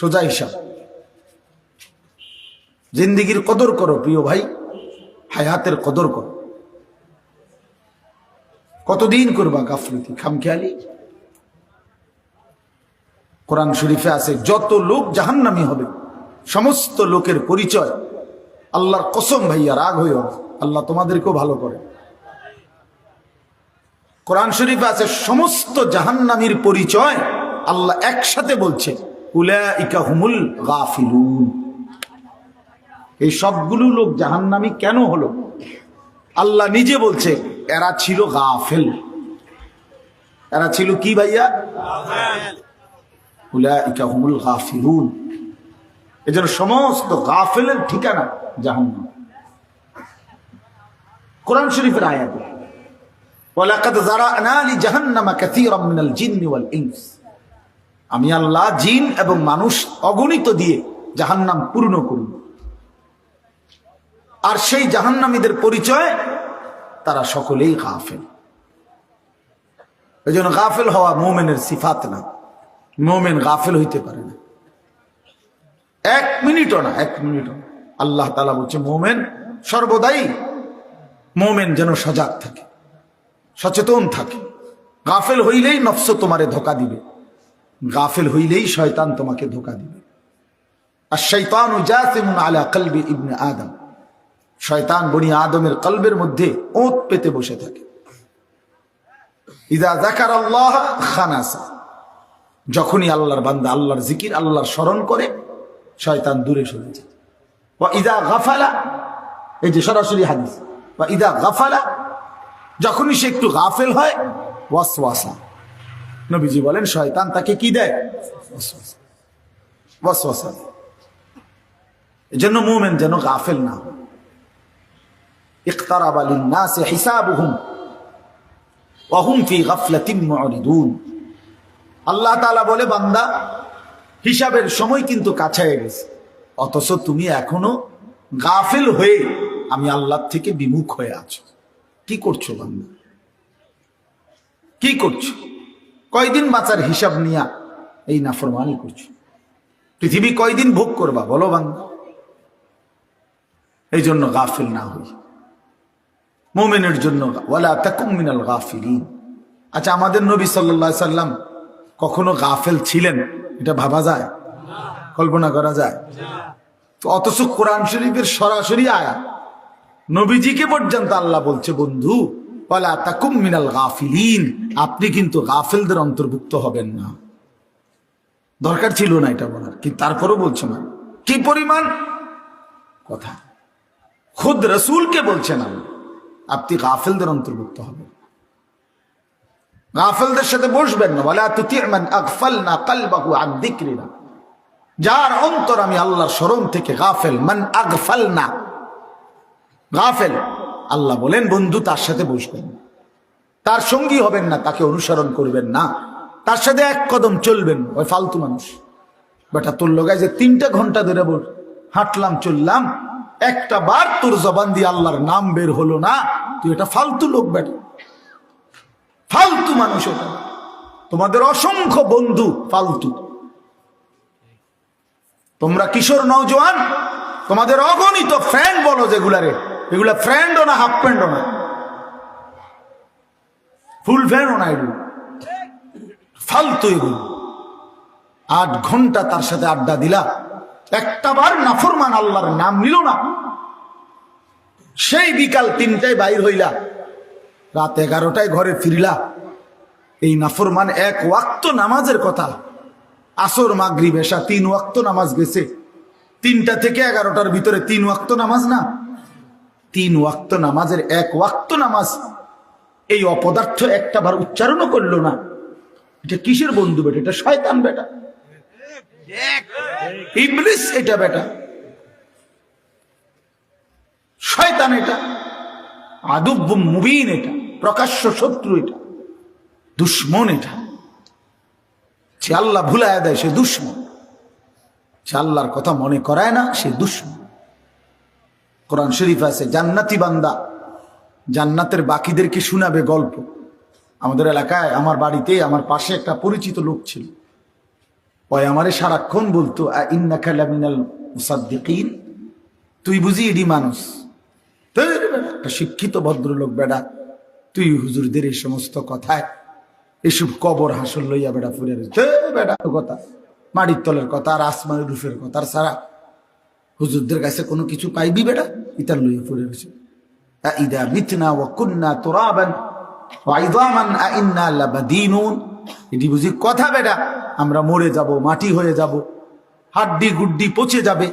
সোজা হিসাব। জিন্দিগির কদর করো প্রিয় ভাই, হায়াতের কদর করো। কতদিন করবা গাফলতি, খামখেয়ালি? কোরআন শরীফে আছে, যত লোক জাহান্নামি হবে, সমস্ত লোকের পরিচয়, আল্লাহর কসম ভাইয়া, রাগ না। আল্লাহ তোমাদেরকেও ভালো করে। কোরআন শরীফে আছে, সমস্ত জাহান্নামীর পরিচয় আল্লাহ একসাথে বলছে। হুমুল গাফিলুন। এই সবগুলো লোক জাহান্নামী কেন হলো? আল্লাহ নিজে বলছে, এরা ছিল গাফেল। এরা ছিল কি ভাইয়া? হুমুল গাফিলুন। এজন্য সমস্ত গাফেলের ঠিকানা জাহান্নাম। কোরআন শরীফের আয়াত। ওয়ালাকাদ যারানা লিজাহান্নামা কাসীরাম মিনাল জিন্নি ওয়াল আমি আল্লাহ জিন এবং মানুষ অগণিত দিয়ে জাহান্নাম পূর্ণ করব। আর সেই জাহান্নামীদের পরিচয় তারা সকলেই গাফেল। এই জন্য গাফেল হওয়া মোমেনের সিফাত না। মোমেন গাফেল হইতে পারে না। এক মিনিটও না, এক মিনিটও। আল্লাহ তালা বলছে, মোমেন সর্বদাই মোমেন যেন সজাগ থাকে, সচেতন থাকে। গাফেল হইলেই নফস তোমারে ধোকা দিবে। গাফেল হইলেই শয়তান তোমাকে ধোকা দিবে। আর শৈতান জাসিমুন আলা কলবি ইবনে আদম। শয়তান বনি আদমের কলবের মধ্যে ওত পেতে বসে থাকে। ইদা জাকার আল্লাহ খানাসা। যখনই আল্লাহর বান্দা আল্লাহর জিকির, আল্লাহর স্মরণ করে, শয়তান দূরে সরে যায়। বা ইদা গাফালা, এই যে সরাসরি হাদিস। বা ইদা গাফালা, যখনই সে একটু গাফেল হয়, ওয়াসওয়াসা। নবীজি বলেন, শয়তান তাকে কি দেয়? বসবসা এজন্য মুমেন যেন গাফেল না ইকতারাব লিন্নাস হিসাবুহুম ওয়া হুম ফি গাফলাতিন মুরিদুন আল্লাহ তাআলা বলে, বান্দা, হিসাবের সময় কিন্তু কাছে গেছে। অথচ তুমি এখনও গাফিল হয়ে আমি আল্লাহ থেকে বিমুখ হয়ে আছো। কি করছ বান্দা? কি করছ? কয়দিন বাঁচার হিসাব নিয়া এই নাফরমানি করছ। পৃথিবী কয়দিন ভোগ করবা বলো বান্দা? এই জন্য গাফিল না হই। মোমেনের জন্য আচ্ছা আমাদের নবী আলাইহি সাল্লাম কখনো গাফেল ছিলেন? এটা ভাবা যায়? কল্পনা করা যায়? তো অথচ কোরআন শরীফের সরাসরি আয়া। নবীজিকে পর্যন্ত আল্লাহ বলছে, বন্ধু ওয়ালা তাকুম মিনাল গাফিলিন। আপনি কিন্তু গাফেলদের অন্তর্ভুক্ত হবেন না। দরকার ছিল না এটা বলার। কি তারপরও বলছে না। কি পরিমাণ? কথা। খুদ রসুলকে বলছেন আল্লাহ, আপনি গাফেলদের অন্তর্ভুক্ত হবেন গাফেলদের সাথে বসবেন না। বলে না যার অন্তর আমি আল্লাহর স্মরণ থেকে গাফেল। মান আগফাল না গাফেল। আল্লাহ বলেন, বন্ধু, তার সাথে বসবেন তার সঙ্গী হবেন না, তাকে অনুসরণ করবেন না। তার সাথে এক কদম চলবেন ওই ফালতু মানুষ। বেটা, তোর লোগায় যে তিনটা ঘণ্টা ধরে বল হাঁটলাম, চললাম, একটা বার তোর জবান দিয়ে আল্লাহর নাম বের হলো না। তুই এটা ফালতু লোক, বেটা। ফালতু মানুষ এটা। তোমাদের অসংখ্য বন্ধু ফালতু। তোমরা কিশোর, নওজোয়ান, তোমাদের অগণিত ফ্রেন্ড বলো যেগুলারে। এগুলা ফ্রেন্ডও না হাফ প্যান্টও না ফুল ফ্যানও না এগুলো। ফালতু এগুলো। আট ঘণ্টা তার সাথে আড্ডা দিলা। একটা বার নাফরমান আল্লাহর নাম নিল না। সেই বিকাল তিনটায় বাইর হইলা। রাত এগারোটায় ঘরে ফিরিলা। এই নাফরমান এক ওয়াক্ত নামাজের কথা। আসর মাগরি বেশা তিন ওয়াক্ত নামাজ গেছে। তিনটা থেকে এগারোটার ভিতরে তিন ওয়াক্ত নামাজ না। তিন ওয়াক্ত নামাজের এক ওয়াক্ত নামাজ এই অপদার্থ একটা উচ্চারণও করল না। এটা কিসের বন্ধু বেটা? এটা শয়তান বেটা। ইবলিস এটা বেটা। শয়তান এটা। আদুব মুবিন এটা। প্রকাশ্য শত্রু এটা। দুশ্মন এটা। সে আল্লাহ ভুলায় দেয় সে দুশ্মন। সে আল্লাহর কথা মনে করায় না, সে দুশ্মন। কোরআন শরীফ আছে, জান্নাতি বান্দা। জান্নাতের বাকিদেরকে শোনাবে গল্প? আমাদের এলাকায়, আমার বাড়িতে, আমার পাশে একটা পরিচিত লোক ছিল। ওই আমারে সারাক্ষণ বলতো, "আ ইন্নাকা লামিনাল মুসাদ্দিকিন? তুই বুঝি এডি মানুষ? একটা শিক্ষিত ভদ্রলোক বেড়া তুই হুজুরদের এই সমস্ত কথায় এসব কবর হাসল লইয়া বেড়া রয়েছে। বেড়া কথা। মাটির তলের কথা, আর আসমানের রুফের কথা, আর সারা হুজুরদের কাছে কোনো কিছু পাইবি বেটা? ইতার লইয়া ফুরে রয়েছে। ইদা মিতনা ওয়া কুন্না তুরাবান এটি বুঝি কথা বেটা? আমরা মরে যাব, মাটি হয়ে যাব, হাড্ডি গুড্ডি পচে যাবে।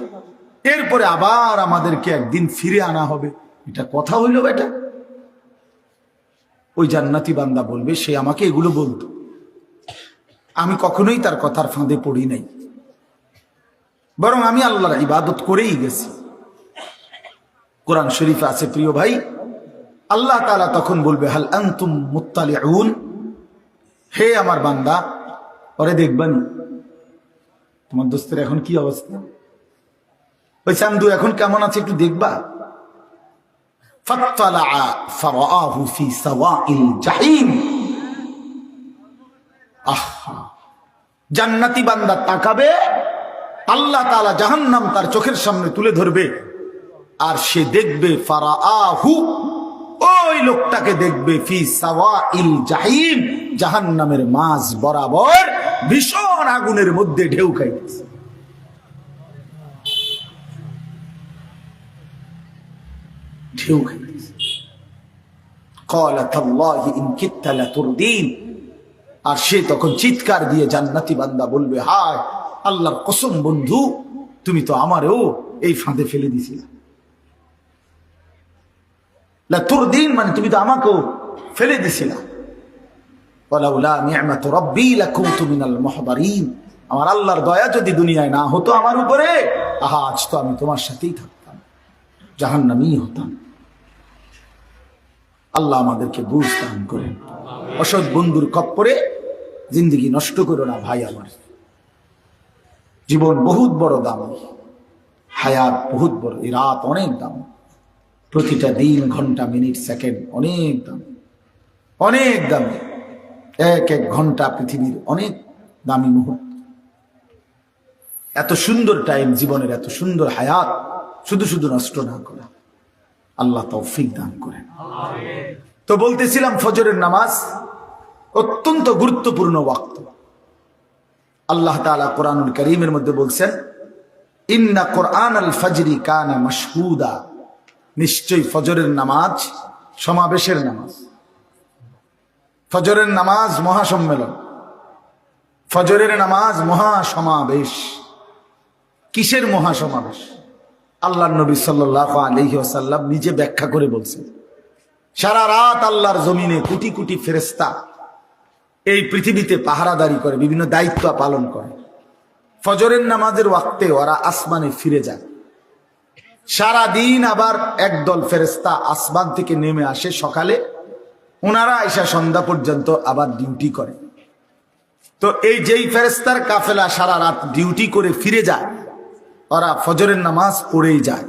এরপরে আবার আমাদেরকে একদিন ফিরে আনা হবে। এটা কথা হইল বেটা? ওই জান্নাতি বান্দা বলবে, সে আমাকে এগুলো বলতো। আমি কখনোই তার কথার ফাঁদে পড়ি নাই। বরং আমি আল্লাহর ইবাদত করেই গেছি। কোরআন শরীফ আছে, প্রিয় ভাই, আল্লাহ তালা তখন বলবে, হাল আন্তুম মুতালিউন হে আমার বান্দা, পরে দেখবেন তোমার দোস্তের এখন কি অবস্থা? ওই চান্দু এখন কেমন আছে একটু দেখবা। জান্নাতি বান্দা তাকাবে আল্লাহ তালা জাহান্নাম তার চোখের সামনে তুলে ধরবে। আর সে দেখবে ফারা আহু ওই লোকটাকে দেখবে, ফি সাওয়া ইল জাহিম জাহান নামের মাছ বরাবর ভীষণ আগুনের মধ্যে ঢেউ খাইতেছে। ঢেউ খাইতেছে। আর সে তখন চিৎকার দিয়ে জান্নাতি বান্দা বলবে, হায় আল্লাহর কসম, বন্ধু, তুমি তো আমারও এই ফাঁদে ফেলে দিছিলে তোর দিন মানে তুমি তো আমাকেও ফেলে দিছিলা আমার আল্লাহর দয়া যদি দুনিয়ায় না হতো আমার উপরে আহা আজ তো আমি তোমার সাথেই থাকতাম জাহান্নামী হতাম। আল্লাহ আমাদেরকে বুঝ দান করেন। অসৎ বন্ধুর কপ্পরে জিন্দগি নষ্ট করো না ভাই আমার। জীবন বহুত বড় দাম। হায়াত বহুত বড়। এই রাত অনেক দাম। প্রতিটা দিন ঘণ্টা মিনিট সেকেন্ড অনেক দাম। অনেক দামি। এক এক ঘণ্টা পৃথিবীর অনেক দামি মুহূর্ত। এত সুন্দর টাইম জীবনের এত সুন্দর হায়াত শুধু শুধু নষ্ট না করা। আল্লাহ তৌফিক দান করেন। তো বলতেছিলাম ফজরের নামাজ অত্যন্ত গুরুত্বপূর্ণ ওয়াক্ত। আল্লাহ তাআলা কোরআনুল করিমের মধ্যে বলছেন, ইন্না কোরআন আল ফজরি কানা মাশহুদা। নিশ্চয়ই ফজরের নামাজ সমাবেশের নামাজ। ফজরের নামাজ মহাসম্মেলন। ফজরের নামাজ মহাসমাবেশ। কিসের মহাসমাবেশ? আল্লাহ নবী সাল্লাহ আলহি আসাল্লাম নিজে ব্যাখ্যা করে বলছেন, সারা রাত আল্লাহর জমিনে কোটি কোটি ফেরেস্তা এই পৃথিবীতে পাহারাদারি করে, বিভিন্ন দায়িত্ব পালন করে। ফজরের নামাজের ওয়াক্তে ওরা আসমানে ফিরে যায়। সারা দিন আবার একদল ফেরেস্তা আসমান থেকে নেমে আসে সকালে। ওনারা আইসা সন্ধ্যা পর্যন্ত আবার ডিউটি করে। তো এই যেই ফেরেস্তার কাফেলা সারা রাত ডিউটি করে ফিরে যায়, ওরা ফজরের নামাজ পড়েই যায়।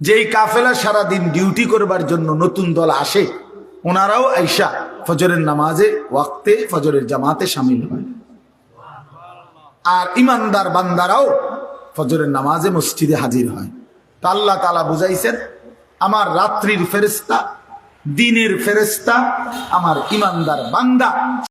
যেই কাফেলা সারা দিন ডিউটি করবার জন্য নতুন দল আসে ওনারাও আইসা ফজরের নামাজে, ওয়াক্তে ফজরের জামাতে সামিল হয়। আর ইমানদার বান্দারাও ফজরের নামাজে মসজিদে হাজির হয়। তা আল্লাহ তালা বুঝাইছেন, আমার রাত্রির ফেরেস্তা দিনের ফেরেস্তা আমার ইমানদার বান্দা